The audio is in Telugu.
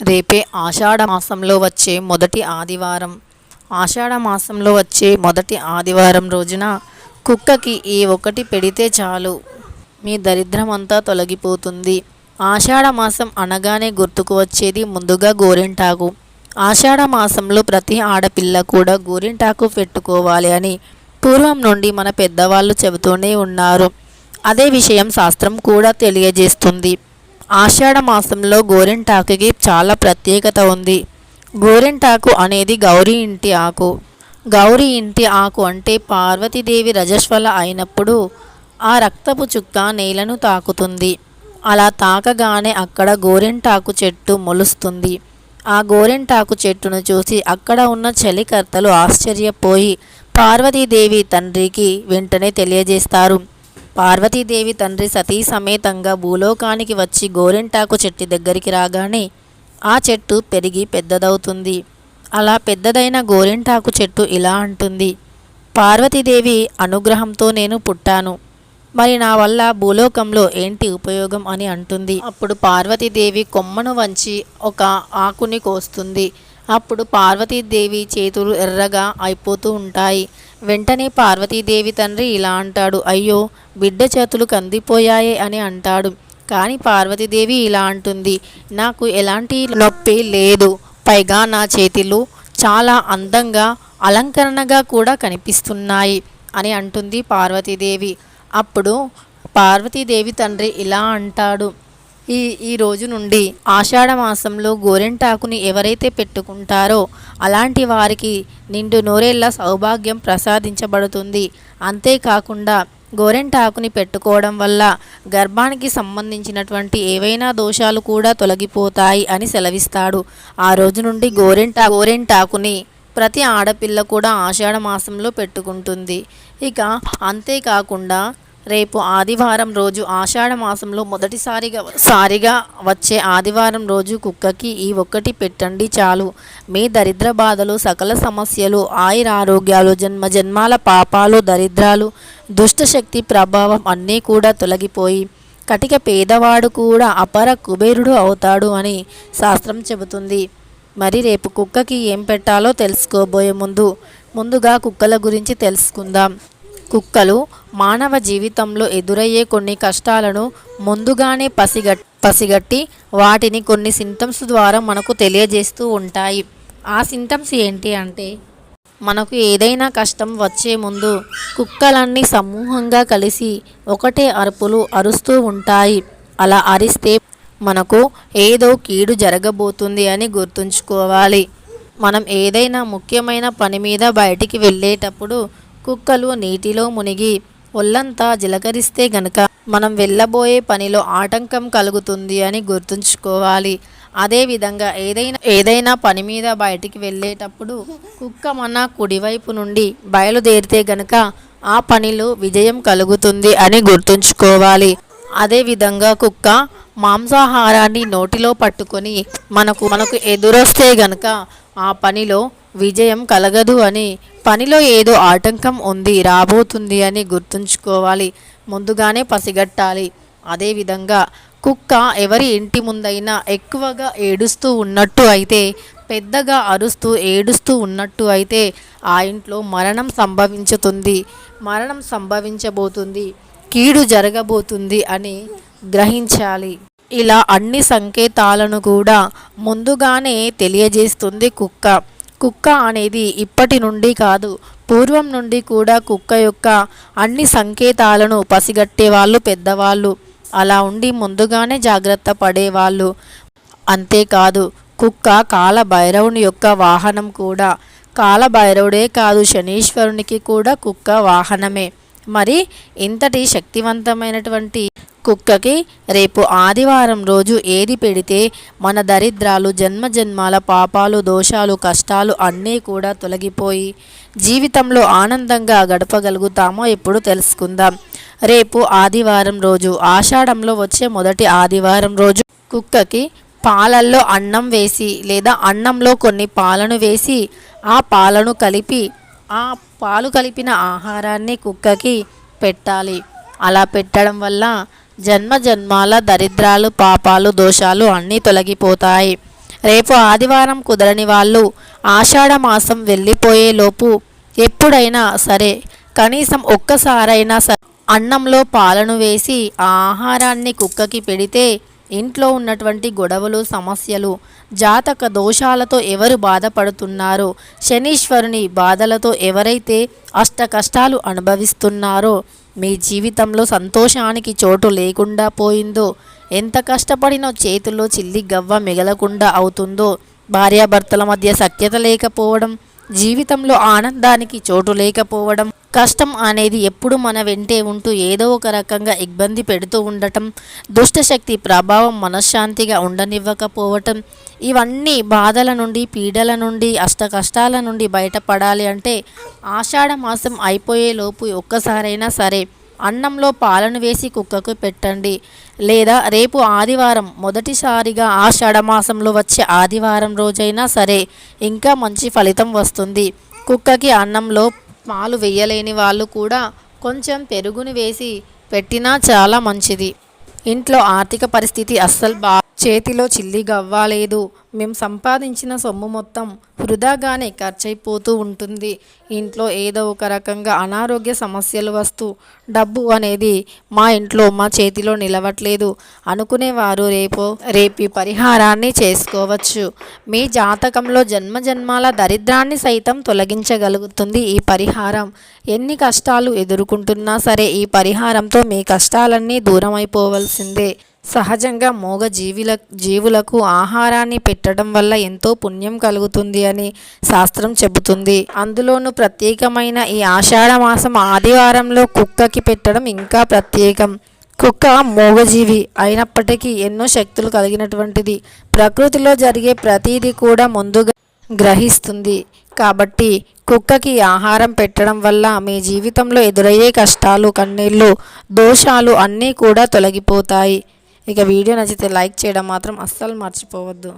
రేపే ఆషాఢ మాసంలో వచ్చే మొదటి ఆదివారం. ఆషాఢ మాసంలో వచ్చే మొదటి ఆదివారం రోజున కుక్కకి ఏ ఒకటి పెడితే చాలు. మీ దరిద్రమంతా తొలగిపోతుంది. ఆషాఢ మాసం అనగానే గుర్తుకు వచ్చేది ముందుగా గోరింటాకు. ఆషాఢ మాసంలో ప్రతి ఆడపిల్ల కూడా గోరింటాకు పెట్టుకోవాలి అని పూర్వం నుండి మన పెద్దవాళ్ళు చెబుతూనే ఉన్నారు. అదే విషయం శాస్త్రం కూడా తెలియజేస్తుంది. ఆషాఢ మాసంలో గోరింటాకుకి చాలా ప్రత్యేకత ఉంది. గోరింటాకు అనేది గౌరీ ఇంటి ఆకు. గౌరీ ఇంటి ఆకు అంటే పార్వతీదేవి రజస్వల అయినప్పుడు ఆ రక్తపు చుక్క నేలను తాకుతుంది. అలా తాకగానే అక్కడ గోరింటాకు చెట్టు మొలుస్తుంది. ఆ గోరింటాకు చెట్టును చూసి అక్కడ ఉన్న చలికర్తలు ఆశ్చర్యపోయి పార్వతీదేవి తండ్రికి వెంటనే తెలియజేస్తారు. పార్వతీదేవి తండ్రి సతీ సమేతంగా భూలోకానికి వచ్చి గోరింటాకు చెట్టు దగ్గరికి రాగానే ఆ చెట్టు పెరిగి పెద్దదవుతుంది. అలా పెద్దదైన గోరింటాకు చెట్టు ఇలా అంటుంది. పార్వతీదేవి అనుగ్రహంతో నేను పుట్టాను. మరి నా వల్ల భూలోకంలో ఏంటి ఉపయోగం అని అంటుంది. అప్పుడు పార్వతీదేవి కొమ్మను వంచి ఒక ఆకుని కోస్తుంది. అప్పుడు పార్వతీదేవి చేతులు ఎర్రగా అయిపోతూ ఉంటాయి. వెంటనే పార్వతీదేవి తండ్రి ఇలా అంటాడు అయ్యో బిడ్డ చేతులు కందిపోయాయే అని అంటాడు. కానీ పార్వతీదేవి ఇలా అంటుంది నాకు ఎలాంటి నొప్పి లేదు. పైగా నా చేతులు చాలా అందంగా అలంకరణగా కూడా కనిపిస్తున్నాయి అని అంటుంది పార్వతీదేవి. అప్పుడు పార్వతీదేవి తండ్రి ఇలా అంటాడు ఈ ఈ రోజు నుండి ఆషాఢ మాసంలో గోరెంటాకుని ఎవరైతే పెట్టుకుంటారో అలాంటి వారికి నిండు నూరేళ్ళ సౌభాగ్యం ప్రసాదించబడుతుంది. అంతేకాకుండా గోరెంటాకుని పెట్టుకోవడం వల్ల గర్భానికి సంబంధించినటువంటి ఏవైనా దోషాలు కూడా తొలగిపోతాయి అని సెలవిస్తాడు. ఆ రోజు నుండి గోరెంటా గోరెంటాకుని ప్రతి ఆడపిల్ల కూడా ఆషాఢ మాసంలో పెట్టుకుంటుంది. ఇక అంతేకాకుండా రేపు ఆదివారం రోజు ఆషాఢ మాసంలో మొదటిసారిగా సారిగా వచ్చే ఆదివారం రోజు కుక్కకి ఈ ఒక్కటి పెట్టండి చాలు. మీ దరిద్ర బాధలు సకల సమస్యలు ఆయుర ఆరోగ్యాలు జన్మ జన్మాల పాపాలు దరిద్రాలు దుష్టశక్తి ప్రభావం అన్నీ కూడా తొలగిపోయి కటిక పేదవాడు కూడా అపర కుబేరుడు అవుతాడు అని శాస్త్రం చెబుతుంది. మరి రేపు కుక్కకి ఏం పెట్టాలో తెలుసుకోబోయే ముందు ముందుగా కుక్కల గురించి తెలుసుకుందాం. కుక్కలు మానవ జీవితంలో ఎదురయ్యే కొన్ని కష్టాలను ముందుగానే పసిగట్ పసిగట్టి వాటిని కొన్ని సింటమ్స్ ద్వారా మనకు తెలియజేస్తూ ఉంటాయి. ఆ సింటమ్స్ ఏంటి అంటే మనకు ఏదైనా కష్టం వచ్చే ముందు కుక్కలన్నీ సమూహంగా కలిసి ఒకటే అరుపులు అరుస్తూ ఉంటాయి. అలా అరిస్తే మనకు ఏదో కీడు జరగబోతుంది అని గుర్తుంచుకోవాలి. మనం ఏదైనా ముఖ్యమైన పని మీద బయటికి వెళ్ళేటప్పుడు కుక్కలు నీటిలో మునిగి ఒళ్ళంతా జిలకరిస్తే గనక మనం వెళ్ళబోయే పనిలో ఆటంకం కలుగుతుంది అని గుర్తుంచుకోవాలి. అదేవిధంగా ఏదైనా ఏదైనా పని మీద బయటికి వెళ్ళేటప్పుడు కుక్క మన కుడివైపు నుండి బయలుదేరితే గనక ఆ పనిలో విజయం కలుగుతుంది అని గుర్తుంచుకోవాలి. అదేవిధంగా కుక్క మాంసాహారాన్ని నోటిలో పట్టుకొని మనకు మనకు ఎదురొస్తే గనక ఆ పనిలో విజయం కలగదు అని పనిలో ఏదో ఆటంకం ఉంది రాబోతుంది అని గుర్తుంచుకోవాలి. ముందుగానే పసిగట్టాలి. అదేవిధంగా కుక్క ఎవరి ఇంటి ముందైనా ఎక్కువగా ఏడుస్తూ ఉన్నట్టు అయితే పెద్దగా అరుస్తూ ఏడుస్తూ ఉన్నట్టు అయితే ఆ ఇంట్లో మరణం సంభవించుతుంది. మరణం సంభవించబోతుంది. కీడు జరగబోతుంది అని గ్రహించాలి. ఇలా అన్ని సంకేతాలను కూడా ముందుగానే తెలియజేస్తుంది కుక్క. కుక్క అనేది ఇప్పటి నుండి కాదు పూర్వం నుండి కూడా కుక్క యొక్క అన్ని సంకేతాలను పసిగట్టే వాళ్ళు పెద్దవాళ్ళు. అలా ఉండి ముందుగానే జాగ్రత్త పడేవాళ్ళు. అంతేకాదు కుక్క కాలభైరవుని యొక్క వాహనం కూడా. కాలభైరవుడే కాదు శనీశ్వరునికి కూడా కుక్క వాహనమే. మరి ఇంతటి శక్తివంతమైనటువంటి కుక్కకి రేపు ఆదివారం రోజు ఏది పెడితే మన దరిద్రాలు జన్మజన్మాల పాపాలు దోషాలు కష్టాలు అన్నీ కూడా తొలగిపోయి జీవితంలో ఆనందంగా గడపగలుగుతామో ఎప్పుడు తెలుసుకుందాం. రేపు ఆదివారం రోజు ఆషాఢంలో వచ్చే మొదటి ఆదివారం రోజు కుక్కకి పాలల్లో అన్నం వేసి లేదా అన్నంలో కొన్ని పాలను వేసి ఆ పాలను కలిపి ఆ పాలు కలిపిన ఆహారాన్ని కుక్కకి పెట్టాలి. అలా పెట్టడం వల్ల జన్మ జన్మాల దరిద్రాలు పాపాలు దోషాలు అన్నీ తొలగిపోతాయి. రేపు ఆదివారం కుదరని వాళ్ళు ఆషాఢ మాసం వెళ్ళిపోయేలోపు ఎప్పుడైనా సరే కనీసం ఒక్కసారైనా సరే అన్నంలో పాలను వేసి ఆ ఆహారాన్ని కుక్కకి పెడితే ఇంట్లో ఉన్నటువంటి గొడవలు సమస్యలు జాతక దోషాలతో ఎవరు బాధపడుతున్నారో? శనీశ్వరుని బాధలతో ఎవరైతే అష్ట కష్టాలు అనుభవిస్తున్నారో మీ జీవితంలో సంతోషానికి చోటు లేకుండా పోయిందో ఎంత కష్టపడినో చేతుల్లో చిల్లి గవ్వ మిగలకుండా అవుతుందో భార్యాభర్తల మధ్య సఖ్యత లేకపోవడం జీవితంలో ఆనందానికి చోటు లేకపోవడం కష్టం అనేది ఎప్పుడు మన వెంటే ఉంటూ ఏదో ఒక రకంగా ఇబ్బంది పెడుతూ ఉండటం దుష్టశక్తి ప్రభావం మనశ్శాంతిగా ఉండనివ్వకపోవటం ఇవన్నీ బాధల నుండి పీడల నుండి అష్ట కష్టాల నుండి బయటపడాలి అంటే ఆషాఢ మాసం అయిపోయేలోపు ఒక్కసారైనా సరే అన్నంలో పాలను వేసి కుక్కకు పెట్టండి. లేదా రేపు ఆదివారం మొదటిసారిగా ఆషాఢ మాసంలో వచ్చే ఆదివారం రోజైనా సరే ఇంకా మంచి ఫలితం వస్తుంది. కుక్కకి అన్నంలో పాలు వేయలేని వాళ్ళు కూడా కొంచెం పెరుగుని వేసి పెట్టినా చాలా మంచిది. ఇంట్లో ఆర్థిక పరిస్థితి అస్సలు బా చేతిలో చిల్లి గవ్వాలేదు మేము సంపాదించిన సొమ్ము మొత్తం వృధాగానే ఖర్చయిపోతూ ఉంటుంది. ఇంట్లో ఏదో ఒక రకంగా అనారోగ్య సమస్యలు వస్తూ డబ్బు అనేది మా ఇంట్లో మా చేతిలో నిలవట్లేదు. అనుకునేవారు రేపు రేపి పరిహారాన్ని చేసుకోవచ్చు. మీ జాతకంలో జన్మ జన్మాల దరిద్రాన్ని సైతం తొలగించగలుగుతుంది ఈ పరిహారం. ఎన్ని కష్టాలు ఎదుర్కొంటున్నా సరే ఈ పరిహారంతో మీ కష్టాలన్నీ దూరం అయిపోవలసిందే సహజంగా మూగ జీవుల జీవులకు ఆహారాన్ని పెట్టడం వల్ల ఎంతో పుణ్యం కలుగుతుంది అని శాస్త్రం చెబుతుంది. అందులోనూ ప్రత్యేకమైన ఈ ఆషాఢ మాసం ఆదివారంలో కుక్కకి పెట్టడం ఇంకా ప్రత్యేకం. కుక్క మూగజీవి అయినప్పటికీ ఎన్నో శక్తులు కలిగినటువంటిది. ప్రకృతిలో జరిగే ప్రతీది కూడా ముందుగా గ్రహిస్తుంది. కాబట్టి కుక్కకి ఆహారం పెట్టడం వల్ల మీ జీవితంలో ఎదురయ్యే కష్టాలు కన్నీళ్ళు దోషాలు అన్నీ కూడా తొలగిపోతాయి. ఇక వీడియో నచ్చితే లైక్ చేయడం మాత్రం అస్సలు మర్చిపోవద్దు.